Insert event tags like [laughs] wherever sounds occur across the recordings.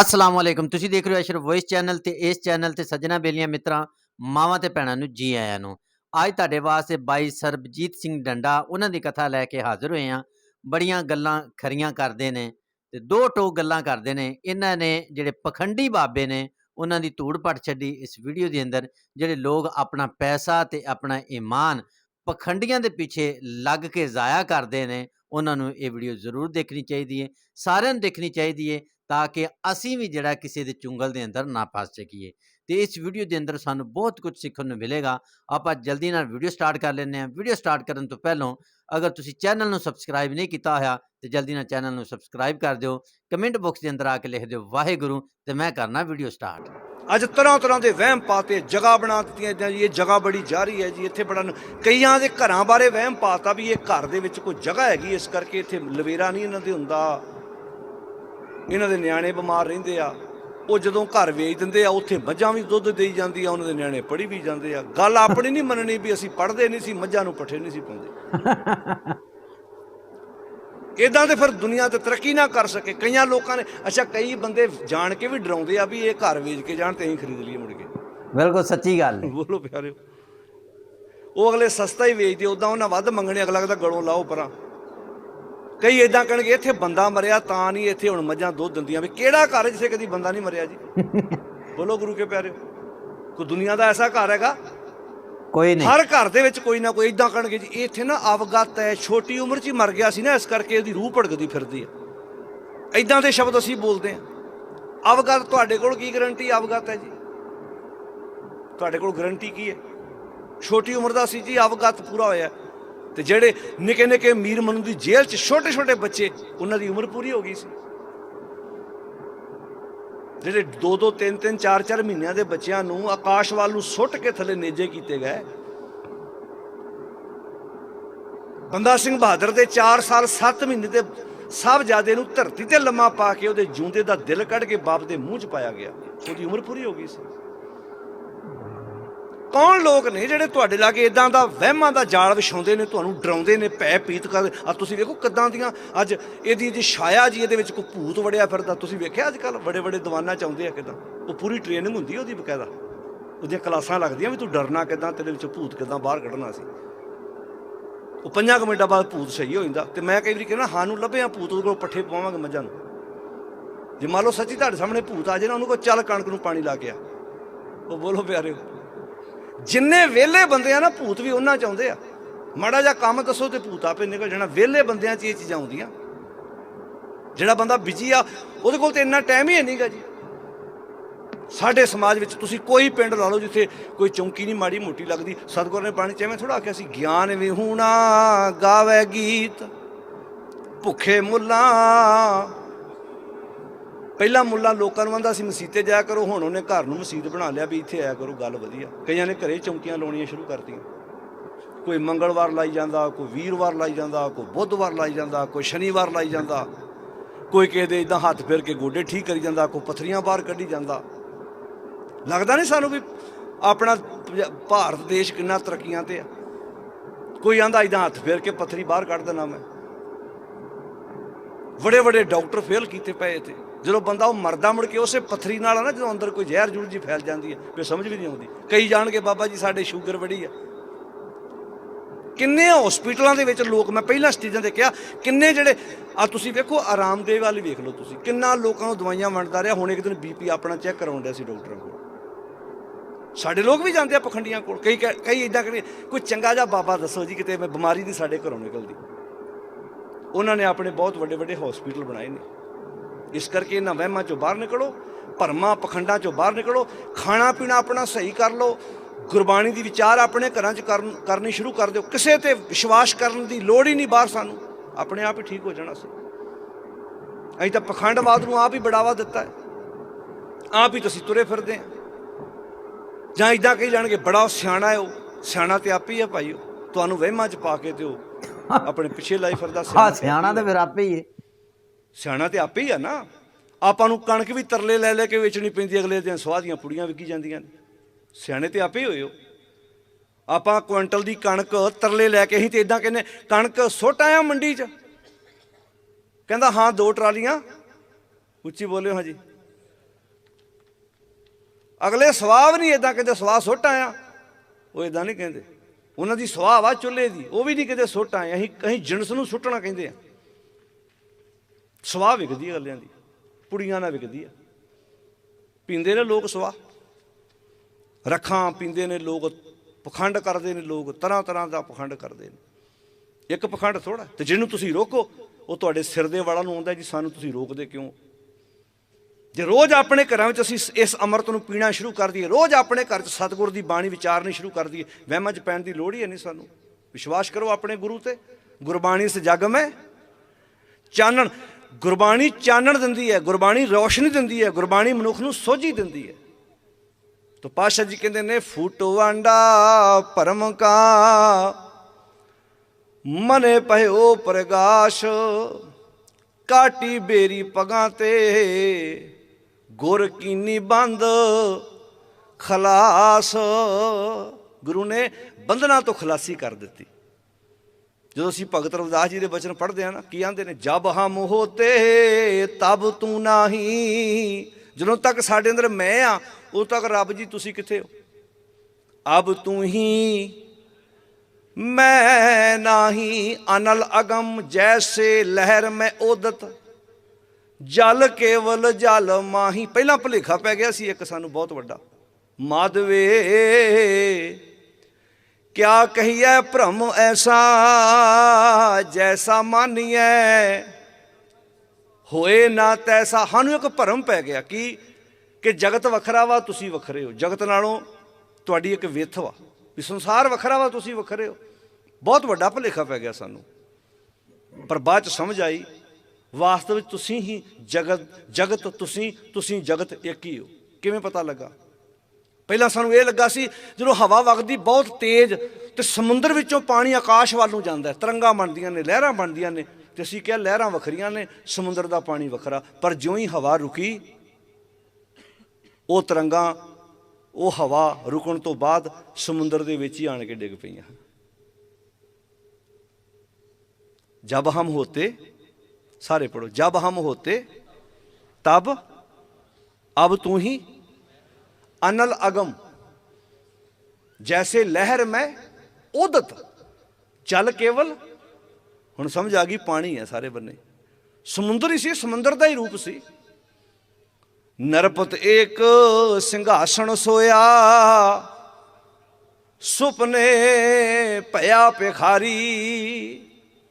ਅਸਲਾਮ ਵਾਲੇਕਮ ਤੁਸੀਂ ਦੇਖ ਰਹੇ ਹੋ ਅਸ਼ਰ ਵੌਇਸ ਚੈਨਲ ਤੇ ਇਸ ਚੈਨਲ ਤੇ ਸੱਜਣਾ ਬੇਲੀਆਂ ਮਿੱਤਰਾਂ, ਮਾਵਾਂ ਤੇ ਭੈਣਾਂ ਨੂੰ ਜੀ ਆਇਆਂ ਨੂੰ। ਅੱਜ ਤੁਹਾਡੇ ਵਾਸਤੇ ਬਾਈ ਸਰਬਜੀਤ ਸਿੰਘ ਡੰਡਾ, ਉਹਨਾਂ ਦੀ ਕਥਾ ਲੈ ਕੇ ਹਾਜ਼ਰ ਹੋਏ ਹਾਂ। ਬੜੀਆਂ ਗੱਲਾਂ ਖਰੀਆਂ ਕਰਦੇ ਨੇ ਤੇ ਦੋ ਟੋਕ ਗੱਲਾਂ ਕਰਦੇ ਨੇ। ਇਹਨਾਂ ਨੇ ਜਿਹੜੇ ਪਖੰਡੀ ਬਾਬੇ ਨੇ, ਉਹਨਾਂ ਦੀ ਧੂੜ ਪੱਟ ਛੱਡੀ ਇਸ ਵੀਡੀਓ ਦੇ ਅੰਦਰ, ਜਿਹੜੇ ਲੋਕ ਆਪਣਾ ਪੈਸਾ ਤੇ ਆਪਣਾ ਈਮਾਨ ਪਖੰਡੀਆਂ ਦੇ ਪਿੱਛੇ ਲੱਗ ਕੇ ਜ਼ਾਇਆ ਕਰਦੇ ਨੇ। ਉਹਨਾਂ ਨੂੰ ਇਹ ਵੀਡੀਓ ਜ਼ਰੂਰ ਦੇਖਣੀ ਚਾਹੀਦੀ ਹੈ ਸਾਰਿਆਂ ਨੂੰ ਦੇਖਣੀ ਚਾਹੀਦੀ ਹੈ ਤਾਂ ਕਿ ਅਸੀਂ ਵੀ ਜਿਹੜਾ ਕਿਸੇ ਦੇ ਚੁੰਗਲ ਦੇ ਅੰਦਰ ਨਾ ਫਸ ਸਕੀਏ। ਤੇ ਇਸ ਵੀਡੀਓ ਦੇ ਅੰਦਰ ਸਾਨੂੰ ਬਹੁਤ ਕੁਝ ਸਿੱਖਣ ਨੂੰ ਮਿਲੇਗਾ। ਆਪਾਂ ਜਲਦੀ ਨਾਲ ਵੀਡੀਓ ਸਟਾਰਟ ਕਰ ਲੈਂਦੇ ਹਾਂ। ਵੀਡੀਓ ਸਟਾਰਟ ਕਰਨ ਤੋਂ ਪਹਿਲਾਂ ਅਗਰ ਤੁਸੀਂ ਚੈਨਲ ਨੂੰ ਸਬਸਕ੍ਰਾਈਬ ਨਹੀਂ ਕੀਤਾ ਹੋਇਆ ਤੇ ਜਲਦੀ ਨਾਲ ਚੈਨਲ ਨੂੰ ਸਬਸਕ੍ਰਾਈਬ ਕਰ ਦਿਓ। ਕਮੈਂਟ ਬਾਕਸ ਦੇ ਅੰਦਰ ਆ ਕੇ ਲਿਖ ਦਿਓ, ਵਾਹਿਗੁਰੂ, ਤੇ ਮੈਂ ਕਰਨਾ ਵੀਡੀਓ ਸਟਾਰਟ। ਅੱਜ ਤਰ੍ਹਾਂ ਤਰ੍ਹਾਂ ਦੇ ਵਹਿਮ ਪਾਤੇ ਜਗ੍ਹਾ ਬਣਾ ਦਿੱਤੀਆਂ ਇਦਾਂ ਜੀ ਇਹ ਜਗ੍ਹਾ ਬੜੀ ਜਾਰੀ ਹੈ ਜੀ। ਇੱਥੇ ਬੜਾ ਕਈਆਂ ਦੇ ਘਰਾਂ ਬਾਰੇ ਵਹਿਮ ਪਾਤਾ ਵੀ ਇਹ ਘਰ ਦੇ ਵਿੱਚ ਕੋਈ ਜਗ੍ਹਾ ਹੈਗੀ ਇਸ ਕਰਕੇ ਇੱਥੇ ਲਵੇਰਾ ਨਹੀਂ ਇਹਨਾਂ ਦੇ ਹੁੰਦਾ। ਇਹਨਾਂ ਦੇ ਨਿਆਣੇ ਬਿਮਾਰ ਰਹਿੰਦੇ ਆ। ਉਹ ਜਦੋਂ ਘਰ ਵੇਚ ਦਿੰਦੇ ਆ, ਉੱਥੇ ਮੱਝਾਂ ਵੀ ਦੁੱਧ ਦੇਈ ਜਾਂਦੀ ਆ, ਉਹਨਾਂ ਦੇ ਨਿਆਣੇ ਪੜੀ ਵੀ ਜਾਂਦੇ ਆ। ਗੱਲ ਆਪਣੀ ਨਹੀਂ ਮੰਨਣੀ ਵੀ ਅਸੀਂ ਪੜਦੇ ਨਹੀਂ ਸੀ, ਮੱਝਾਂ ਨੂੰ ਪੱਠੇ ਨਹੀਂ ਸੀ ਪਾਉਂਦੇ। [laughs] ਇਦਾਂ ਤੇ ਫਿਰ ਦੁਨੀਆ ਤੇ ਤਰੱਕੀ ਨਾ ਕਰ ਸਕੇ। ਕਈਆਂ ਲੋਕਾਂ ਨੇ ਅੱਛਾ ਕਈ ਬੰਦੇ ਜਾਣ ਕੇ ਵੀ ਡਰਾਉਂਦੇ ਆ ਵੀ ਇਹ ਘਰ ਵੇਚ ਕੇ ਜਾਣ ਤੇ ਅਸੀਂ ਖਰੀਦ ਲਈਏ ਮੁੜ ਕੇ। ਬਿਲਕੁਲ ਸੱਚੀ ਗੱਲ ਹੈ ਬੋਲੋ ਪਿਆਰਿਓ। ਉਹ ਅਗਲੇ ਸਸਤਾ ਹੀ ਵੇਚਦੇ ਉਦਾਂ ਉਹਨਾਂ ਵੱਧ ਮੰਗਣੇ ਅਗਲਾ ਕਹਿੰਦਾ ਗਲੋਂ ਲਾਓ ਪਰਾਂ। ਕਈ ਇਦਾਂ ਕਹਿਣਗੇ ਇੱਥੇ ਬੰਦਾ ਮਰਿਆ ਤਾਂ ਨਹੀਂ ਇੱਥੇ ਹੁਣ ਮੱਝਾਂ ਦੁੱਧ ਦਿੰਦੀਆਂ। ਵੀ ਕਿਹੜਾ ਘਰ ਜਿੱਥੇ ਕਦੀ ਬੰਦਾ ਨਹੀਂ ਮਰਿਆ ਜੀ? [laughs] ਬੋਲੋ ਗੁਰੂ ਕੇ ਪਿਆਰਿਓ। ਕੋਈ ਦੁਨੀਆ ਦਾ ਐਸਾ ਘਰ ਹੈਗਾ ਕੋਈ ਨਹੀਂ। ਹਰ ਘਰ ਦੇ ਵਿੱਚ ਕੋਈ ਨਾ ਕੋਈ ਇਦਾਂ ਕਰਨਗੇ ਜੀ, ਇਹ ਇੱਥੇ ਨਾ ਅਵਗਤ ਹੈ, ਛੋਟੀ ਉਮਰ 'ਚ ਹੀ ਮਰ ਗਿਆ ਸੀ ਨਾ, ਇਸ ਕਰਕੇ ਉਹਦੀ ਰੂਹ ਭੜਕਦੀ ਫਿਰਦੀ ਹੈ। ਇਦਾਂ ਦੇ ਸ਼ਬਦ ਅਸੀਂ ਬੋਲਦੇ ਹਾਂ। ਅਵਗਤ ਤੁਹਾਡੇ ਕੋਲ ਕੀ ਗਰੰਟੀ ਅਵਗਤ ਹੈ ਜੀ? ਤੁਹਾਡੇ ਕੋਲ ਗਰੰਟੀ ਕੀ ਹੈ? ਛੋਟੀ ਉਮਰ ਦਾ ਸੀ ਜੀ, ਅਵਗਤ ਪੂਰਾ ਹੋਇਆ। ਤੇ ਜਿਹੜੇ ਨਿੱਕੇ ਨਿੱਕੇ ਮੀਰ ਮਨੂ ਦੀ ਜੇਲ੍ਹ 'ਚ ਛੋਟੇ ਛੋਟੇ ਬੱਚੇ, ਉਹਨਾਂ ਦੀ ਉਮਰ ਪੂਰੀ ਹੋ ਗਈ ਸੀ। ਜਿਹੜੇ 2 2 3 3 4 4 ਮਹੀਨਿਆਂ ਦੇ ਬੱਚਿਆਂ ਨੂੰ ਆਕਾਸ਼ ਵੱਲ ਨੂੰ ਸੁੱਟ ਕੇ ਥੱਲੇ ਨੇਜੇ ਕੀਤੇ ਗਏ। ਬੰਦਾ ਸਿੰਘ ਬਹਾਦਰ ਦੇ 4 ਸਾਲ 7 ਮਹੀਨੇ ਦੇ ਸਾਹਿਬਜ਼ਾਦੇ ਨੂੰ ਧਰਤੀ ਤੇ ਲੰਮਾ ਪਾ ਕੇ ਉਹਦੇ ਜੂੰਦੇ ਦਾ ਦਿਲ ਕੱਢ ਕੇ ਬਾਪ ਦੇ ਮੂੰਹ 'ਚ ਪਾਇਆ ਗਿਆ। ਉਹਦੀ ਉਮਰ ਪੂਰੀ ਹੋ ਗਈ ਸੀ। ਕੌਣ ਲੋਕ ਨੇ ਜਿਹੜੇ ਤੁਹਾਡੇ ਲਾਗੇ ਇਦਾਂ ਦਾ ਵਹਿਮਾਂ ਦਾ ਜਾਲ ਵਿਛਾਉਂਦੇ ਨੇ, ਤੁਹਾਨੂੰ ਡਰਾਉਂਦੇ ਨੇ, ਭੈ ਪੀਤ ਕਰਦੇ ਆ ਤੁਸੀਂ ਵੇਖੋ ਕਿੱਦਾਂ ਦੀਆਂ ਅੱਜ ਇਹਦੀ ਜੀ ਛਾਇਆ ਜੀ, ਇਹਦੇ ਵਿੱਚ ਕੋਈ ਭੂਤ ਵੜਿਆ ਫਿਰਦਾ। ਤੁਸੀਂ ਵੇਖਿਆ ਅੱਜ ਕੱਲ ਬੜੇ ਬੜੇ ਦੀਵਾਨਾ ਚਾਹੁੰਦੇ ਆ ਕਿਦਾਂ? ਉਹ ਪੂਰੀ ਟ੍ਰੇਨਿੰਗ ਹੁੰਦੀ ਉਹਦੀ ਬਕਾਇਦਾ। ਉਹਦੀਆਂ ਕਲਾਸਾਂ ਲੱਗਦੀਆਂ ਵੀ ਤੂੰ ਡਰਨਾ ਕਿਦਾਂ, ਤੇਰੇ ਵਿੱਚੋਂ ਭੂਤ ਕਿਦਾਂ ਬਾਹਰ ਕੱਢਣਾ ਸੀ। ਉਹ ਪੰਜਾਂ ਕੁ ਮਿੰਟਾਂ ਬਾਅਦ ਭੂਤ ਸਹੀ ਹੋ ਜਾਂਦਾ। ਤੇ ਮੈਂ ਕਈ ਵਾਰੀ ਕਹਿੰਦਾ, ਹਾਂ, ਨੂੰ ਲੱਭਿਆ ਭੂਤ, ਉਹਦੇ ਕੋਲ ਪੱਠੇ ਪਵਾਵਾਂਗੇ ਮੱਝਾਂ ਨੂੰ। ਜੇ ਮੰਨ ਲਓ ਸੱਚੀ ਤੁਹਾਡੇ ਸਾਹਮਣੇ ਭੂਤ ਆ ਜੇ ਨਾ, ਉਹਨੂੰ ਕੋ ਚੱਲ ਕਣਕ ਨੂੰ ਪਾਣੀ ਲਾ ਕੇ ਆ। ਉਹ ਬੋਲੋ ਪਿਆਰਿਓ। ਜਿੰਨੇ ਵਿਹਲੇ ਬੰਦੇ ਆ ਨਾ, ਭੂਤ ਵੀ ਉਹਨਾਂ 'ਚ ਆਉਂਦੇ ਆ। ਮਾੜਾ ਜਿਹਾ ਕੰਮ ਦੱਸੋ ਤੇ ਭੂਤ ਆਪੇ ਨਿਕਲ ਜਾਣਾ। ਵਿਹਲੇ ਬੰਦਿਆਂ 'ਚ ਇਹ ਚੀਜ਼ਾਂ ਆਉਂਦੀਆਂ। ਜਿਹੜਾ ਬੰਦਾ ਬਿਜ਼ੀ ਆ, ਉਹਦੇ ਕੋਲ ਤੇ ਇੰਨਾ ਟਾਈਮ ਹੀ ਨਹੀਂਗਾ ਜੀ। ਸਾਡੇ ਸਮਾਜ ਵਿੱਚ ਤੁਸੀਂ ਕੋਈ ਪਿੰਡ ਲਾ ਲਓ ਜਿੱਥੇ ਕੋਈ ਚੌਂਕੀ ਨਹੀਂ ਮਾੜੀ ਮੋਟੀ ਲੱਗਦੀ। ਸਤਿਗੁਰ ਨੇ ਪਾਣੀ ਚ ਐਵੇਂ ਥੋੜਾ ਆਖਿਆ ਸੀ, ਗਿਆਨ ਵਿਹੂਣਾ ਗਾਵੇ ਗੀਤ, ਭੁੱਖੇ ਮੁੱਲਾ ਪਹਿਲਾਂ ਮੁੱਲਾ ਲੋਕਾਂ ਨੂੰ ਆਂਦਾ ਸੀ 'ਤੇ ਜਾਇਆ ਕਰੋ। ਹੁਣ ਉਹਨੇ ਘਰ ਨੂੰ ਮਸਜਿਦ ਬਣਾ ਲਿਆ ਵੀ ਇੱਥੇ ਆਇਆ ਕਰੋ, ਗੱਲ ਵਧੀਆ। ਕਈਆਂ ਨੇ ਘਰੇ ਚੌਂਕੀਆਂ ਲਾਉਣੀਆਂ ਸ਼ੁਰੂ ਕਰਤੀਆਂ। ਕੋਈ ਮੰਗਲਵਾਰ ਲਾਈ ਜਾਂਦਾ, ਕੋਈ ਵੀਰਵਾਰ ਲਾਈ ਜਾਂਦਾ, ਕੋਈ ਬੁੱਧਵਾਰ ਲਾਈ ਜਾਂਦਾ, ਕੋਈ ਸ਼ਨੀਵਾਰ ਲਾਈ ਜਾਂਦਾ। ਕੋਈ ਕਿਸੇ ਦੇ ਇਦਾਂ ਹੱਥ ਫੇਰ ਕੇ ਗੋਡੇ ਠੀਕ ਕਰੀ ਜਾਂਦਾ, ਕੋਈ ਪਥਰੀਆਂ ਬਾਹਰ ਕੱਢੀ ਜਾਂਦਾ। ਲੱਗਦਾ ਨਹੀਂ ਸਾਨੂੰ ਵੀ ਆਪਣਾ ਪੰਜਾ- ਭਾਰਤ ਦੇਸ਼ ਕਿੰਨਾ ਤਰੱਕੀਆਂ ਤੇ ਆ। ਕੋਈ ਆਂਦਾ ਇਦਾਂ ਹੱਥ ਫੇਰ ਕੇ ਪਥਰੀ ਬਾਹਰ ਕੱਢ ਦੇਣਾ ਮੈਂ। ਵੱਡੇ ਵੱਡੇ ਡਾਕਟਰ ਫੇਲ ਕੀਤੇ ਪਏ ਤੇ ਜਦੋਂ ਬੰਦਾ ਉਹ ਮਰਦਾ ਮੁੜ ਕੇ ਉਸੇ ਪਥਰੀ ਨਾਲ ਆ ਨਾ, ਜਦੋਂ ਅੰਦਰ ਕੋਈ ਜ਼ਹਿਰ ਜੁੜ ਜੀ ਫੈਲ ਜਾਂਦੀ ਹੈ, ਫਿਰ ਸਮਝ ਵੀ ਨਹੀਂ ਆਉਂਦੀ। ਕਈ ਜਾਣਗੇ, ਬਾਬਾ ਜੀ, ਸਾਡੇ ਸ਼ੂਗਰ ਵੜੀ ਆ। ਕਿੰਨੇ ਹਸਪੀਟਲਾਂ ਦੇ ਵਿੱਚ ਲੋਕ, ਮੈਂ ਪਹਿਲਾਂ ਸਟੇਜਾਂ ਤੇ ਕਿਹਾ, ਕਿੰਨੇ ਜਿਹੜੇ, ਆ ਤੁਸੀਂ ਵੇਖੋ ਆਰਾਮਦੇਵ ਵਾਲੀ ਵੇਖ ਲਓ ਤੁਸੀਂ, ਕਿੰਨਾ ਲੋਕਾਂ ਨੂੰ ਦਵਾਈਆਂ ਵੰਡਦਾ ਰਿਹਾ, ਹੁਣ ਇੱਕ ਦਿਨ ਬੀਪੀ ਆਪਣਾ ਚੈੱਕ ਕਰਾਉਣ ਡਿਆ ਸੀ ਡਾਕਟਰਾਂ ਕੋਲ। ਸਾਡੇ ਲੋਕ ਵੀ ਜਾਂਦੇ ਆ ਪਖੰਡੀਆਂ ਕੋਲ, ਕਈ ਕਹਿ- ਕਈ ਇਦਾਂ ਕਰੀ, ਕੋਈ ਚੰਗਾ ਜਿਹਾ ਬਾਬਾ ਦੱਸੋ ਜੀ, ਕਿਤੇ ਮੈਂ ਬਿਮਾਰੀ ਦੀ ਸਾਡੇ ਘਰੋਂ ਨਿਕਲਦੀ। ਉਹਨਾਂ ਨੇ ਆਪਣੇ ਬਹੁਤ ਵੱਡੇ ਵੱਡੇ ਹਸਪੀਟਲ ਬਣਾਏ ਨੇ। ਇਸ ਕਰਕੇ ਇਹਨਾਂ ਵਹਿਮਾਂ ਚੋਂ ਬਾਹਰ ਨਿਕਲੋ ਭਰਮਾਂ ਪਖੰਡਾਂ ਚੋਂ ਬਾਹਰ ਨਿਕਲੋ ਖਾਣਾ ਪੀਣਾ ਆਪਣਾ ਸਹੀ ਕਰ ਲਓ ਗੁਰਬਾਣੀ ਦੀ ਵਿਚਾਰ ਆਪਣੇ ਘਰਾਂ 'ਚ ਕਰਨ ਸ਼ੁਰੂ ਕਰ ਦਿਓ। ਕਿਸੇ ਤੇ ਵਿਸ਼ਵਾਸ ਕਰਨ ਦੀ ਲੋੜ ਹੀ ਨਹੀਂ ਬਾਹਰ ਸਾਨੂੰ। ਆਪਣੇ ਆਪ ਹੀ ਠੀਕ ਹੋ ਜਾਣਾ ਸੀ। ਅਸੀਂ ਤਾਂ ਪਖੰਡਵਾਦ ਨੂੰ ਆਪ ਹੀ ਬੜਾਵਾ ਦਿੱਤਾ ਹੈ। ਆਪ ਹੀ ਤੁਸੀਂ ਤੁਰੇ ਫਿਰਦੇ ਆ। ਜਾਂ ਇਦਾਂ ਕਹੀ ਜਾਣਗੇ ਬੜਾ ਸਿਆਣਾ ਹੈ ਉਹ। ਸਿਆਣਾ ਤੇ ਆਪ ਹੀ ਹੈ ਭਾਈ ਤੁਹਾਨੂੰ ਵਹਿਮਾਂ 'ਚ ਪਾ ਕੇ ਉਹ [laughs] ਆਪਣੇ ਪਿੱਛੇ ਲਾਈ ਫਿਰਦਾ ਸਿਆਣਾ। ਹੀ ਤੇ ਫਿਰ ਆਪੇ ਹੀ ਹੈ। ਸਿਆਣਾ ਤੇ ਆਪੇ ਹੀ ਆ ਨਾ। ਆਪਾਂ ਨੂੰ ਕਣਕ ਵੀ ਤਰਲੇ ਲੈ ਲੈ ਕੇ ਵੇਚਣੀ ਪੈਂਦੀ, ਅਗਲੇ ਦਿਨ ਸਵਾਹ ਦੀਆਂ ਪੁੜੀਆਂ ਵਿਕੀ ਜਾਂਦੀਆਂ ਨੇ। ਸਿਆਣੇ ਤੇ ਆਪੇ ਹੀ ਹੋਏ ਹੋ। ਆਪਾਂ ਕੁਇੰਟਲ ਦੀ ਕਣਕ ਤਰਲੇ ਲੈ ਕੇ ਅਸੀਂ ਤੇ ਇਦਾਂ ਕਹਿੰਦੇ, ਕਣਕ ਸੁੱਟ ਆਇਆ ਮੰਡੀ 'ਚ। ਕਹਿੰਦਾ, ਹਾਂ, ਦੋ ਟਰਾਲੀਆਂ। ਉੱਚੀ ਬੋਲਿਓ, ਹਾਂਜੀ। ਅਗਲੇ ਸਵਾਹ ਵੀ ਨਹੀਂ ਇਦਾਂ ਕਹਿੰਦੇ, ਸਵਾਹ ਸੁੱਟ ਆਇਆ। ਉਹ ਇਦਾਂ ਨਹੀਂ ਕਹਿੰਦੇ। ਉਹਨਾਂ ਦੀ ਸਵਾਹ ਵਾ ਚੁੱਲ੍ਹੇ ਦੀ, ਉਹ ਵੀ ਨਹੀਂ ਕਿਤੇ ਸੁੱਟ ਆਏ ਅਸੀਂ ਅਸੀਂ ਜਿਣਸ ਨੂੰ ਸੁੱਟਣਾ ਕਹਿੰਦੇ ਆ। ਸਵਾਹ ਵਿਕਦੀ ਹੈ ਗੱਲਿਆਂ ਦੀ, ਪੁੜੀਆਂ ਨਾਲ ਵਿਕਦੀ ਹੈ ਪੀਂਦੇ ਨੇ ਲੋਕ ਸਵਾਹ। ਰੱਖਾਂ ਪੀਂਦੇ ਨੇ ਲੋਕ, ਪਖੰਡ ਕਰਦੇ ਨੇ ਲੋਕ, ਤਰ੍ਹਾਂ ਤਰ੍ਹਾਂ ਦਾ ਪਖੰਡ ਕਰਦੇ ਨੇ। ਇੱਕ ਪਖੰਡ ਥੋੜਾ ਤੇ ਜਿਹਨੂੰ ਤੁਸੀਂ ਰੋਕੋ, ਉਹ ਤੁਹਾਡੇ ਸਿਰ ਦੇ ਵਾਲਾ ਨੂੰ ਆਉਂਦਾ ਜੀ, ਸਾਨੂੰ ਤੁਸੀਂ ਰੋਕਦੇ ਕਿਉਂ? ਜੇ ਰੋਜ਼ ਆਪਣੇ ਘਰਾਂ ਵਿੱਚ ਅਸੀਂ ਇਸ- ਅੰਮ੍ਰਿਤ ਨੂੰ ਪੀਣਾ ਸ਼ੁਰੂ ਕਰ ਦਈਏ, ਰੋਜ਼ ਆਪਣੇ ਘਰ 'ਚ ਸਤਿਗੁਰ ਦੀ ਬਾਣੀ ਵਿਚਾਰਨੀ ਸ਼ੁਰੂ ਕਰ ਦਈਏ, ਵਹਿਮਾਂ 'ਚ ਪੈਣ ਦੀ ਲੋੜ ਹੀ ਹੈ ਨਹੀਂ ਸਾਨੂੰ। ਵਿਸ਼ਵਾਸ ਕਰੋ ਆਪਣੇ ਗੁਰੂ ਤੇ, ਗੁਰਬਾਣੀ ਇਸ ਜਗ ਮੈਂ ਚਾਨਣ ਗੁਰਬਾਣੀ ਚਾਨਣ ਦਿੰਦੀ ਹੈ, ਗੁਰਬਾਣੀ ਰੋਸ਼ਨੀ ਦਿੰਦੀ ਹੈ, ਗੁਰਬਾਣੀ ਮਨੁੱਖ ਨੂੰ ਸੋਝੀ ਦਿੰਦੀ ਹੈ। ਤੋ ਪਾਸ਼ਾ ਜੀ ਕਹਿੰਦੇ ਨੇ, ਫੂਟੋ ਆਂਡਾ ਪਰਮ ਕਾ, ਮਨੇ ਭਇਓ ਪ੍ਰਗਾਸ਼, ਕਾਟੀ ਬੇਰੀ ਪਗਾਂ ਤੇ, ਗੁਰ ਕੀਨੀ ਬੰਦ ਖਲਾਸ। ਗੁਰੂ ਨੇ ਬੰਧਨਾਂ ਤੋਂ ਖਲਾਸੀ ਕਰ ਦਿੱਤੀ। ਜਦੋਂ ਅਸੀਂ ਭਗਤ ਰਵਿਦਾਸ ਜੀ ਦੇ ਬਚਨ ਪੜ੍ਹਦੇ ਆ ਨਾ, ਕੀ ਆਂਦੇ ਨੇ? ਜਬ ਹਮ ਹੋਤੇ, ਤਬ ਤੂੰ ਨਹੀਂ। ਜਦੋਂ ਤੱਕ ਸਾਡੇ ਅੰਦਰ ਮੈਂ ਆ, ਉਦੋਂ ਤੱਕ ਰੱਬ ਜੀ ਤੁਸੀਂ ਕਿੱਥੇ ਹੋ? ਅਬ ਤੂੰ ਹੀ ਮੈਂ ਨਾਹੀ। ਅਨਲ ਅਗਮ ਜੈਸੇ ਲਹਿਰ ਮੈਂ ਉਦਤ ਜਲ ਕੇਵਲ ਜਲ ਮਾਹੀ। ਪਹਿਲਾਂ ਭੁਲੇਖਾ ਪੈ ਗਿਆ ਸੀ, ਇੱਕ ਸਾਨੂੰ ਬਹੁਤ ਵੱਡਾ। ਮਾਧਵੇ ਕਿਆ ਕਹੀਐ ਭ੍ਰਮ ਐਸਾ, ਜੈਸਾ ਮਾਨੀਐ? ਹੋਏ ਨਾ ਤੈਸਾ, ਸਾਨੂੰ ਇੱਕ ਭਰਮ ਪੈ ਗਿਆ ਕਿ ਕਿ ਜਗਤ ਵੱਖਰਾ ਵਾ, ਤੁਸੀਂ ਵੱਖਰੇ ਹੋ। ਜਗਤ ਨਾਲੋਂ ਤੁਹਾਡੀ ਇੱਕ ਵਿੱਥ ਵਾ, ਵੀ ਸੰਸਾਰ ਵੱਖਰਾ ਵਾ, ਤੁਸੀਂ ਵੱਖਰੇ ਹੋ। ਬਹੁਤ ਵੱਡਾ ਭੁਲੇਖਾ ਪੈ ਗਿਆ ਸਾਨੂੰ। ਪਰ ਬਾਅਦ ਚ ਸਮਝ ਆਈ, ਵਾਸਤਵ ਵਿੱਚ ਤੁਸੀਂ ਹੀ ਜਗਤ ਜਗਤ ਤੁਸੀਂ ਤੁਸੀਂ ਜਗਤ ਇੱਕ ਹੀ ਹੋ। ਕਿਵੇਂ ਪਤਾ ਲੱਗਾ? ਪਹਿਲਾਂ ਸਾਨੂੰ ਇਹ ਲੱਗਾ ਸੀ, ਜਦੋਂ ਹਵਾ ਵਗਦੀ ਬਹੁਤ ਤੇਜ਼ ਤੇ ਸਮੁੰਦਰ ਵਿੱਚੋਂ ਪਾਣੀ ਆਕਾਸ਼ ਵੱਲ ਨੂੰ ਜਾਂਦਾ ਹੈ। ਬਣਦੀਆਂ ਨੇ, ਲਹਿਰਾਂ ਬਣਦੀਆਂ ਨੇ ਤੇ ਅਸੀਂ ਕਿਹਾ ਲਹਿਰਾਂ ਵੱਖਰੀਆਂ ਨੇ, ਸਮੁੰਦਰ ਦਾ ਪਾਣੀ ਵੱਖਰਾ। ਪਰ ਜਿਉਂ ਹੀ ਹਵਾ ਰੁਕੀ, ਉਹ ਤਰੰਗਾਂ, ਉਹ ਹਵਾ ਰੁਕਣ ਤੋਂ ਬਾਅਦ ਸਮੁੰਦਰ ਦੇ ਵਿੱਚ ਹੀ ਆਣ ਕੇ ਡਿੱਗ ਪਈਆਂ। ਜਬ ਹਮ ਹੋਤੇ, ਸਾਰੇ ਪੜੋ ਜਬ ਹਮ ਹੋਤੇ, ਤਬ, ਅਬ ਤੂੰ ਹੀ ਅਨਲ ਅਗਮ। ਜੈਸੇ ਲਹਿਰ ਮੈਂ ਉਦਤ ਜਲ ਕੇਵਲ, ਹੁਣ ਸਮਝ ਆ ਗਈ ਪਾਣੀ ਹੈ ਸਾਰੇ ਬੰਨੇ। ਸਮੁੰਦਰ ਹੀ ਸੀ, ਸਮੁੰਦਰ ਦਾ ਹੀ ਰੂਪ ਸੀ। ਨਰਪਤ ਏਕ ਸਿੰਘਾਸਣ ਸੋਇਆ, ਸੁਪਨੇ ਭਇਆ ਭਿਖਾਰੀ।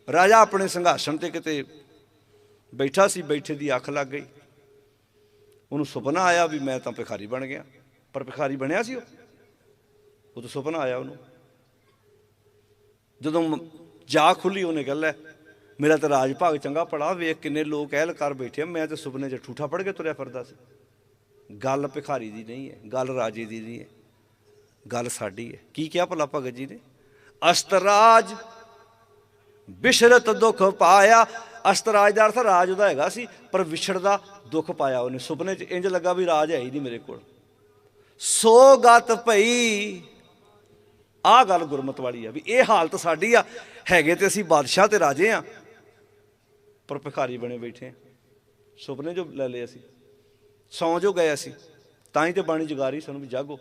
ਰਾਜਾ ਆਪਣੇ ਸਿੰਘਾਸਣ ਤੇ ਕਿਤੇ ਬੈਠਾ ਸੀ, ਬੈਠੇ ਦੀ ਅੱਖ ਲੱਗ ਗਈ। ਉਹਨੂੰ ਸੁਪਨਾ ਆਇਆ ਵੀ ਮੈਂ ਤਾਂ ਭਿਖਾਰੀ ਬਣ ਗਿਆ। ਪਰ ਭਿਖਾਰੀ ਬਣਿਆ ਸੀ ਉਹ। ਉਹ ਤਾਂ ਸੁਪਨਾ ਆਇਆ ਉਹਨੂੰ। ਜਦੋਂ ਜਾ ਖੁੱਲੀ, ਉਹਨੇ ਗੱਲ ਹੈ ਮੇਰਾ ਤਾਂ ਰਾਜ ਭਾਗ ਚੰਗਾ ਪੜਾ ਵੇਖ ਕਿੰਨੇ ਲੋਕ ਐਲ ਕਰ ਬੈਠੇ ਮੈਂ ਤਾਂ ਸੁਪਨੇ 'ਚ ਠੂਠਾ ਪੜ ਕੇ ਤੁਰਿਆ ਫਿਰਦਾ ਸੀ। ਗੱਲ ਭਿਖਾਰੀ ਦੀ ਨਹੀਂ ਹੈ ਗੱਲ ਰਾਜੇ ਦੀ ਨਹੀਂ ਹੈ ਗੱਲ ਸਾਡੀ ਹੈ ਕੀ ਕਿਹਾ ਭਲਾ ਭਗਤ ਜੀ ਨੇ? ਅਸਤਰਾਜ ਵਿਸ਼ਰਤ ਦੁੱਖ ਪਾਇਆ। ਅਸਤਰਾਜ ਦਾ ਅਰਥ ਰਾਜ ਉਹਦਾ ਹੈਗਾ ਸੀ, ਪਰ ਵਿਛੜਦਾ ਦੁੱਖ ਪਾਇਆ ਉਹਨੇ। ਸੁਪਨੇ 'ਚ ਇੰਜ ਲੱਗਾ ਵੀ ਰਾਜ ਹੈ ਹੀ ਨਹੀਂ ਮੇਰੇ ਕੋਲ। ਸੋ ਗਤ ਭਈ। ਆਹ ਗੱਲ ਗੁਰਮਤ ਵਾਲੀ ਆ ਵੀ ਇਹ ਹਾਲਤ ਸਾਡੀ ਆ। ਹੈਗੇ ਤੇ ਅਸੀਂ ਬਾਦਸ਼ਾਹ ਤੇ ਰਾਜੇ ਆ। ਪਰ ਭਿਖਾਰੀ ਬਣੇ ਬੈਠੇ ਆ। ਸੁਪਨੇ ਜੋ ਲੈ ਲਏ ਅਸੀਂ। ਸੌਂ ਜੋ ਗਏ ਅਸੀਂ। ਤਾਂ ਹੀ ਤੇ ਬਾਣੀ ਜਗਾਰੀ ਸਾਨੂੰ ਵੀ ਜਾਗੋ।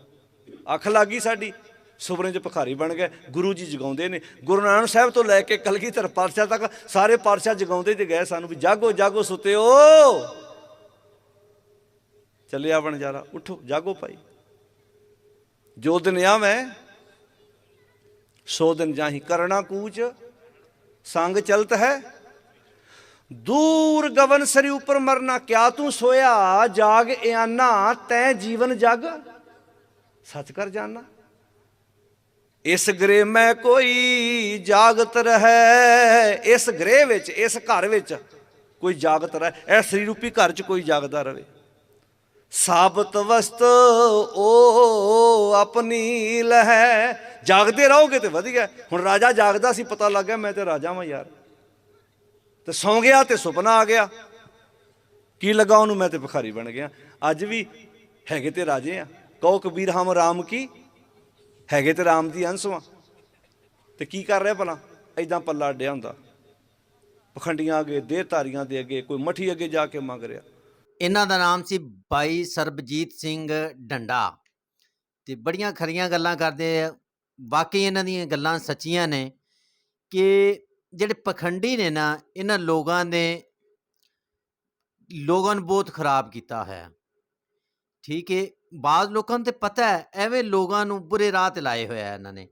ਅੱਖ ਲੱਗੀ ਸਾਡੀ। ਸੁਪਨੇ 'ਚ ਭਿਖਾਰੀ ਬਣ ਗਏ। ਗੁਰੂ ਜੀ ਜਗਾਉਂਦੇ ਨੇ। ਗੁਰੂ ਨਾਨਕ ਸਾਹਿਬ ਤੋਂ ਲੈ ਕੇ ਕਲਗੀਧਰ ਪਾਤਸ਼ਾਹ ਤੱਕ ਸਾਰੇ ਪਾਤਸ਼ਾਹ ਜਗਾਉਂਦੇ ਤੇ ਗਏ ਸਾਨੂੰ ਵੀ ਜਾਗੋ ਜਾਗੋ ਸੁਤਿਓ ਚੱਲਿਆ ਬਣ ਜਾਰਾ ਉਠੋ, ਜਾਗੋ ਭਾਈ। ਜੋ ਦਿਨ ਆਵੇਂ, ਸੋ ਦਿਨ ਜਾਹੀ ਕਰਣਾ ਕੂਚ, ਸੰਗ ਚਲਤ ਹੈ। ਦੂਰ ਗਵਨ ਸਰੀ ਉਪਰ ਮਰਨਾ, ਕਿਆ ਤੂੰ ਸੋਇਆ? ਜਾਗ ਇਆਨਾ, ਤੈ ਜੀਵਨ ਜਗ। ਸੱਚ ਕਰ ਜਾਣਾ ਇਸ ਗ੍ਰਹਿ ਮੈਂ ਕੋਈ ਜਾਗਤ ਰਹੈ। ਇਸ ਗ੍ਰਹਿ ਵਿੱਚ, ਇਸ ਘਰ ਵਿੱਚ ਕੋਈ ਜਾਗਤ ਰਹੇ। ਇਹ ਸਰੀਰ ਰੂਪੀ ਘਰ 'ਚ ਕੋਈ ਜਾਗਦਾ ਰਵੇ। ਸਾਬਤ ਵਸਤ ਓ ਆਪਣੀ ਲਹਿ। ਜਾਗਦੇ ਰਹੋਗੇ ਤੇ ਵਧੀਆ ਹੁਣ ਰਾਜਾ ਜਾਗਦਾ ਸੀ, ਪਤਾ ਲੱਗ ਗਿਆ ਮੈਂ ਤੇ ਰਾਜਾ ਵਾਂ ਯਾਰ। ਤੇ ਸੌਂ ਗਿਆ ਤੇ ਸੁਪਨਾ ਆ ਗਿਆ। ਕੀ ਲੱਗਾ ਉਹਨੂੰ? ਮੈਂ ਤੇ ਭਿਖਾਰੀ ਬਣ ਗਿਆ। ਅੱਜ ਵੀ ਹੈਗੇ ਤੇ ਰਾਜੇ ਆ। ਕਹੋ ਕਬੀਰ, ਹਮ ਰਾਮ ਕੀ? ਹੈਗੇ ਤੇ ਰਾਮ ਦੀ ਅੰਸ਼ ਵਾਂ। ਤੇ ਕੀ ਕਰ ਰਿਹਾ ਭਲਾ? ਐਦਾਂ ਪੱਲਾ ਅੱਡਿਆ ਹੁੰਦਾ। ਪਖੰਡੀਆਂ ਅੱਗੇ ਦੇਹ ਧਾਰੀਆਂ ਦੇ ਅੱਗੇ, ਕੋਈ ਮਠੀ ਅੱਗੇ ਜਾ ਕੇ ਮੰਗ ਰਿਹਾ। ਇਹਨਾਂ ਦਾ ਨਾਮ ਸੀ ਬਾਈ ਸਰਬਜੀਤ ਸਿੰਘ ਡੰਡਾ। ਤੇ ਬੜੀਆਂ ਖਰੀਆਂ ਗੱਲਾਂ ਕਰਦੇ ਆ। ਵਾਕਈ ਇਹਨਾਂ ਦੀਆਂ ਗੱਲਾਂ ਸੱਚੀਆਂ ਨੇ ਕਿ ਜਿਹੜੇ ਪਖੰਡੀ ਨੇ ਨਾ, ਇਹਨਾਂ ਲੋਕਾਂ ਨੇ ਲੋਕਾਂ ਨੂੰ ਬਹੁਤ ਖਰਾਬ ਕੀਤਾ ਹੈ ਠੀਕ ਹੈ ਬਾਜ਼ ਲੋਕਾਂ ਨੂੰ ਤੇ ਪਤਾ ਹੈ, ਐਵੇਂ ਲੋਕਾਂ ਨੂੰ ਬੁਰੇ ਰਾਹ ਤੇ ਲਾਏ ਹੋਇਆ ਇਹਨਾਂ ਨੇ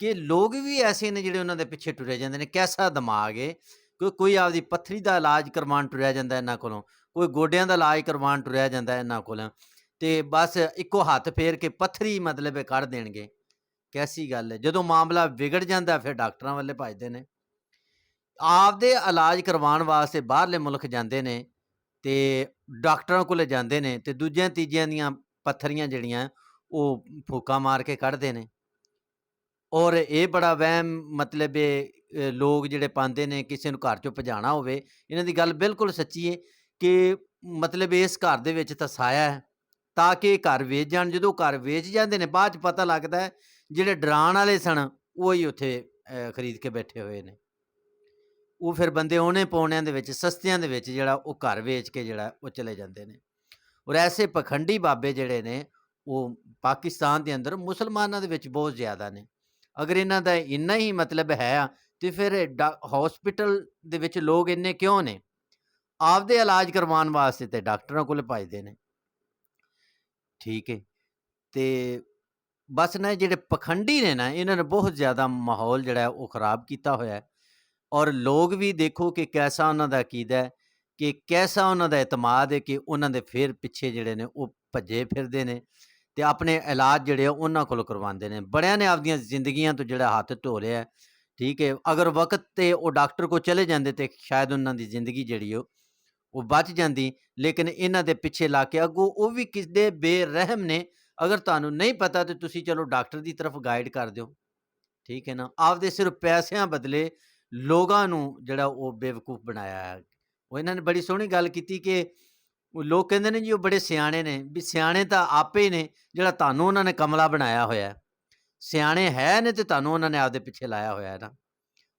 ਕਿ ਲੋਕ ਵੀ ਐਸੇ ਨੇ ਜਿਹੜੇ ਉਹਨਾਂ ਦੇ ਪਿੱਛੇ ਟੁਰੇ ਜਾਂਦੇ ਨੇ। ਕੈਸਾ ਦਿਮਾਗ ਹੈ ਕਿ ਕੋਈ ਆਪਦੀ ਪੱਥਰੀ ਦਾ ਇਲਾਜ ਕਰਵਾਉਣ ਟੁਰਿਆ ਜਾਂਦਾ ਇਹਨਾਂ ਕੋਲੋਂ। ਕੋਈ ਗੋਡਿਆਂ ਦਾ ਇਲਾਜ ਕਰਵਾਉਣ ਟੁਰਿਆ ਜਾਂਦਾ ਇਹਨਾਂ ਕੋਲ ਤੇ ਬਸ ਇੱਕੋ ਹੱਥ ਫੇਰ ਕੇ ਪੱਥਰੀ ਮਤਲਬ ਇਹ ਕੱਢ ਦੇਣਗੇ। ਕੈਸੀ ਗੱਲ ਹੈ? ਜਦੋਂ ਮਾਮਲਾ ਵਿਗੜ ਜਾਂਦਾ ਫਿਰ ਡਾਕਟਰਾਂ ਵੱਲੇ ਭੱਜਦੇ ਨੇ। ਆਪਦੇ ਇਲਾਜ ਕਰਵਾਉਣ ਵਾਸਤੇ ਬਾਹਰਲੇ ਮੁਲਕ ਜਾਂਦੇ ਨੇ ਤੇ ਡਾਕਟਰਾਂ ਕੋਲੇ ਜਾਂਦੇ ਨੇ ਤੇ ਦੂਜਿਆਂ ਤੀਜਿਆਂ ਦੀਆਂ ਪੱਥਰੀਆਂ ਜਿਹੜੀਆਂ ਉਹ ਫੂਕਾਂ ਮਾਰ ਕੇ ਕੱਢਦੇ ਨੇ। ਔਰ ਇਹ ਬੜਾ ਵਹਿਮ ਮਤਲਬ ਇਹ ਲੋਕ ਜਿਹੜੇ ਪਾਉਂਦੇ ਨੇ ਕਿਸੇ ਨੂੰ ਘਰ ਚੋਂ ਭਜਾਣਾ ਹੋਵੇ, ਇਹਨਾਂ ਦੀ ਗੱਲ ਬਿਲਕੁਲ ਸੱਚੀ ਹੈ। ਕਿ ਮਤਲਬ ਇਸ ਘਰ ਦੇ ਵਿੱਚ ਤਾਂ ਸਾਇਆ ਹੈ ਤਾਂ ਕਿ ਇਹ ਘਰ ਵੇਚ ਜਾਣ। ਜਦੋਂ ਘਰ ਵੇਚ ਜਾਂਦੇ ਨੇ ਬਾਅਦ ਚ ਪਤਾ ਲੱਗਦਾ ਜਿਹੜੇ ਡਰਾਉਣ ਵਾਲੇ ਸਨ ਉਹ ਹੀ ਉੱਥੇ ਖਰੀਦ ਕੇ ਬੈਠੇ ਹੋਏ ਨੇ। ਉਹ ਫਿਰ ਬੰਦੇ ਉਹਨੇ ਪੌਣਿਆਂ ਦੇ ਵਿੱਚ ਸਸਤਿਆਂ ਦੇ ਵਿੱਚ ਜਿਹੜਾ ਉਹ ਘਰ ਵੇਚ ਕੇ ਜਿਹੜਾ ਉਹ ਚਲੇ ਜਾਂਦੇ ਨੇ। ਔਰ ਐਸੇ ਪਖੰਡੀ ਬਾਬੇ ਜਿਹੜੇ ਨੇ ਉਹ ਪਾਕਿਸਤਾਨ ਦੇ ਅੰਦਰ ਮੁਸਲਮਾਨਾਂ ਦੇ ਵਿੱਚ ਬਹੁਤ ਜ਼ਿਆਦਾ ਨੇ। ਅਗਰ ਇਹਨਾਂ ਦਾ ਇੰਨਾ ਹੀ ਮਤਲਬ ਹੈ ਆ, ਤੇ ਫਿਰ ਹਸਪੀਟਲ ਦੇ ਵਿੱਚ ਲੋਕ ਇੰਨੇ ਕਿਉਂ ਨੇ? ਆਪਦੇ ਇਲਾਜ ਕਰਵਾਉਣ ਵਾਸਤੇ ਤੇ ਡਾਕਟਰਾਂ ਕੋਲ ਭੱਜਦੇ ਨੇ। ਠੀਕ ਹੈ ਤੇ ਬਸ ਨਾ ਜਿਹੜੇ ਪਖੰਡੀ ਨੇ ਨਾ, ਇਹਨਾਂ ਨੇ ਬਹੁਤ ਜ਼ਿਆਦਾ ਮਾਹੌਲ ਜਿਹੜਾ ਉਹ ਖਰਾਬ ਕੀਤਾ ਹੋਇਆ ਹੈ। ਔਰ ਲੋਕ ਵੀ ਦੇਖੋ ਕਿ ਕੈਸਾ ਉਹਨਾਂ ਦਾ ਅਕੀਦਾ ਹੈ, ਕਿ ਕੈਸਾ ਉਹਨਾਂ ਦਾ ਇਤਮਾਦ ਹੈ ਕਿ ਉਹਨਾਂ ਦੇ ਫਿਰ ਪਿੱਛੇ ਜਿਹੜੇ ਨੇ ਉਹ ਭੱਜੇ ਫਿਰਦੇ ਨੇ ਤੇ ਆਪਣੇ ਇਲਾਜ ਜਿਹੜੇ ਉਹਨਾਂ ਕੋਲੋਂ ਕਰਵਾਉਂਦੇ ਨੇ। ਬੜਿਆਂ ਨੇ ਆਪਦੀਆਂ ਜ਼ਿੰਦਗੀਆਂ ਤੋਂ ਜਿਹੜਾ ਹੱਥ ਧੋ ਲਿਆ ਠੀਕ ਹੈ ਅਗਰ ਵਕਤ ਤੇ ਉਹ ਡਾਕਟਰ ਕੋਲ ਚਲੇ ਜਾਂਦੇ ਤੇ ਸ਼ਾਇਦ ਉਹਨਾਂ ਦੀ ਜ਼ਿੰਦਗੀ ਜਿਹੜੀ ਉਹ ਉਹ ਬਚ ਜਾਂਦੀ, ਲੇਕਿਨ ਇਹਨਾਂ ਦੇ ਪਿੱਛੇ ਲਾ ਕੇ ਅੱਗੋਂ ਉਹ ਵੀ ਕਿਸਦੇ ਬੇਰਹਿਮ ਨੇ, ਅਗਰ ਤੁਹਾਨੂੰ ਨਹੀਂ ਪਤਾ ਤੇ ਤੁਸੀਂ ਚਲੋ ਡਾਕਟਰ ਦੀ ਤਰਫ ਗਾਈਡ ਕਰ ਦਿਓ। ਠੀਕ ਹੈ ਨਾ? ਆਪਦੇ ਸਿਰਫ ਪੈਸਿਆਂ ਬਦਲੇ ਲੋਕਾਂ ਨੂੰ ਜਿਹੜਾ ਉਹ ਬੇਵਕੂਫ ਬਣਾਇਆ ਹੈ। ਉਹ ਇਹਨਾਂ ਨੇ ਬੜੀ ਸੋਹਣੀ ਗੱਲ ਕੀਤੀ ਕਿ ਉਹ ਲੋਕ ਕਹਿੰਦੇ ਨੇ ਜੀ ਉਹ ਬੜੇ ਸਿਆਣੇ ਨੇ, ਵੀ ਸਿਆਣੇ ਤਾਂ ਆਪੇ ਨੇ ਜਿਹੜਾ ਤੁਹਾਨੂੰ ਉਹਨਾਂ ਨੇ ਕਮਲਾ ਬਣਾਇਆ ਹੋਇਆ ਹੈ। ਸਿਆਣੇ ਹੈ ਨੇ ਤੇ ਤੁਹਾਨੂੰ ਉਹਨਾਂ ਨੇ ਆਪਦੇ ਪਿੱਛੇ ਲਾਇਆ ਹੋਇਆ ਹੈ ਨਾ।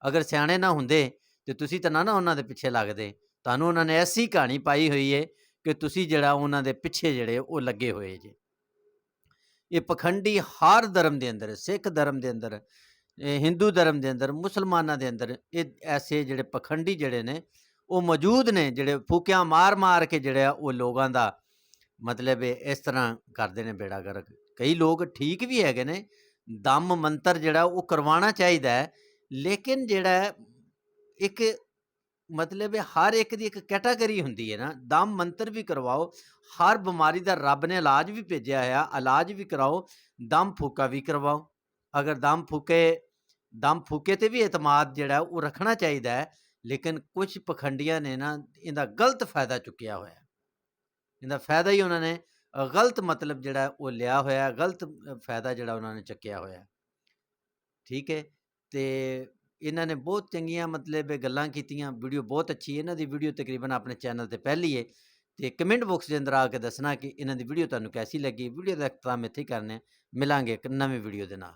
ਅਗਰ ਸਿਆਣੇ ਨਾ ਹੁੰਦੇ ਤੇ ਤੁਸੀਂ ਤਾਂ ਨਾ ਨਾ ਉਹਨਾਂ ਦੇ ਪਿੱਛੇ ਲੱਗਦੇ। ਤੁਹਾਨੂੰ ਉਹਨਾਂ ਨੇ ਐਸੀ ਕਹਾਣੀ ਪਾਈ ਹੋਈ ਹੈ ਕਿ ਤੁਸੀਂ ਜਿਹੜਾ ਉਹਨਾਂ ਦੇ ਪਿੱਛੇ ਜਿਹੜੇ ਉਹ ਲੱਗੇ ਹੋਏ ਜੇ। ਇਹ ਪਖੰਡੀ ਹਰ ਧਰਮ ਦੇ ਅੰਦਰ, ਸਿੱਖ ਧਰਮ ਦੇ ਅੰਦਰ ਹਿੰਦੂ ਧਰਮ ਦੇ ਅੰਦਰ, ਮੁਸਲਮਾਨਾਂ ਦੇ ਅੰਦਰ, ਇਹ ਐਸੇ ਜਿਹੜੇ ਪਖੰਡੀ ਜਿਹੜੇ ਨੇ, ਉਹ ਮੌਜੂਦ ਨੇ ਜਿਹੜੇ ਫੂਕਿਆਂ ਮਾਰ ਮਾਰ ਕੇ ਜਿਹੜੇ ਆ ਉਹ ਲੋਕਾਂ ਦਾ ਮਤਲਬ ਇਹ ਇਸ ਤਰ੍ਹਾਂ ਕਰਦੇ ਨੇ ਬੇੜਾ ਗਰਕ। ਕਈ ਲੋਕ ਠੀਕ ਵੀ ਹੈਗੇ ਨੇ, ਦਮ ਮੰਤਰ ਜਿਹੜਾ ਉਹ ਕਰਵਾਉਣਾ ਚਾਹੀਦਾ ਹੈ, ਲੇਕਿਨ ਜਿਹੜਾ ਇੱਕ ਮਤਲਬ ਇਹ ਹਰ ਇੱਕ ਦੀ ਇੱਕ ਕੈਟਾਗਰੀ ਹੁੰਦੀ ਹੈ ਨਾ। ਦਮ ਮੰਤਰ ਵੀ ਕਰਵਾਓ, ਹਰ ਬਿਮਾਰੀ ਦਾ ਰੱਬ ਨੇ ਇਲਾਜ ਵੀ ਭੇਜਿਆ ਹੋਇਆ, ਇਲਾਜ ਵੀ ਕਰਾਓ, ਦਮ ਫੂਕਾ ਵੀ ਕਰਵਾਓ। ਅਗਰ ਦਮ ਫੂਕੇ ਦਮ ਫੂਕੇ ਤੇ ਵੀ ਇਤਮਾਦ ਜਿਹੜਾ ਉਹ ਰੱਖਣਾ ਚਾਹੀਦਾ ਹੈ, ਲੇਕਿਨ ਕੁਝ ਪਖੰਡੀਆਂ ਨੇ ਨਾ, ਇਹਦਾ ਗਲਤ ਫਾਇਦਾ ਚੁੱਕਿਆ ਹੋਇਆ। ਇਹਦਾ ਫਾਇਦਾ ਹੀ ਉਹਨਾਂ ਨੇ, ਗਲਤ ਮਤਲਬ ਜਿਹੜਾ ਉਹ ਲਿਆ ਹੋਇਆ, ਗਲਤ ਫਾਇਦਾ ਜਿਹੜਾ ਉਹਨਾਂ ਨੇ ਚੱਕਿਆ ਹੋਇਆ। ਠੀਕ ਹੈ? ਤੇ ਇਹਨਾਂ ਨੇ ਬਹੁਤ ਚੰਗੀਆਂ ਮਤਲਬ ਗੱਲਾਂ ਕੀਤੀਆਂ, ਵੀਡੀਓ ਬਹੁਤ ਅੱਛੀ ਇਹਨਾਂ ਦੀ ਵੀਡੀਓ ਤਕਰੀਬਨ ਆਪਣੇ ਚੈਨਲ ਤੇ ਪਹਿਲੀ ਹੈ ਤੇ ਕਮੈਂਟ ਬਾਕਸ ਦੇ ਅੰਦਰ ਆ ਕੇ ਦੱਸਣਾ ਕਿ ਇਹਨਾਂ ਦੀ ਵੀਡੀਓ ਤੁਹਾਨੂੰ ਕੈਸੀ ਲੱਗੀ। ਵੀਡੀਓ ਦਾ ਇਖਤਤਾਮ ਇੱਥੇ ਕਰਨਾ ਮਿਲਾਂਗੇ ਇੱਕ ਨਵੀਂ ਵੀਡੀਓ ਦੇ ਨਾਲ।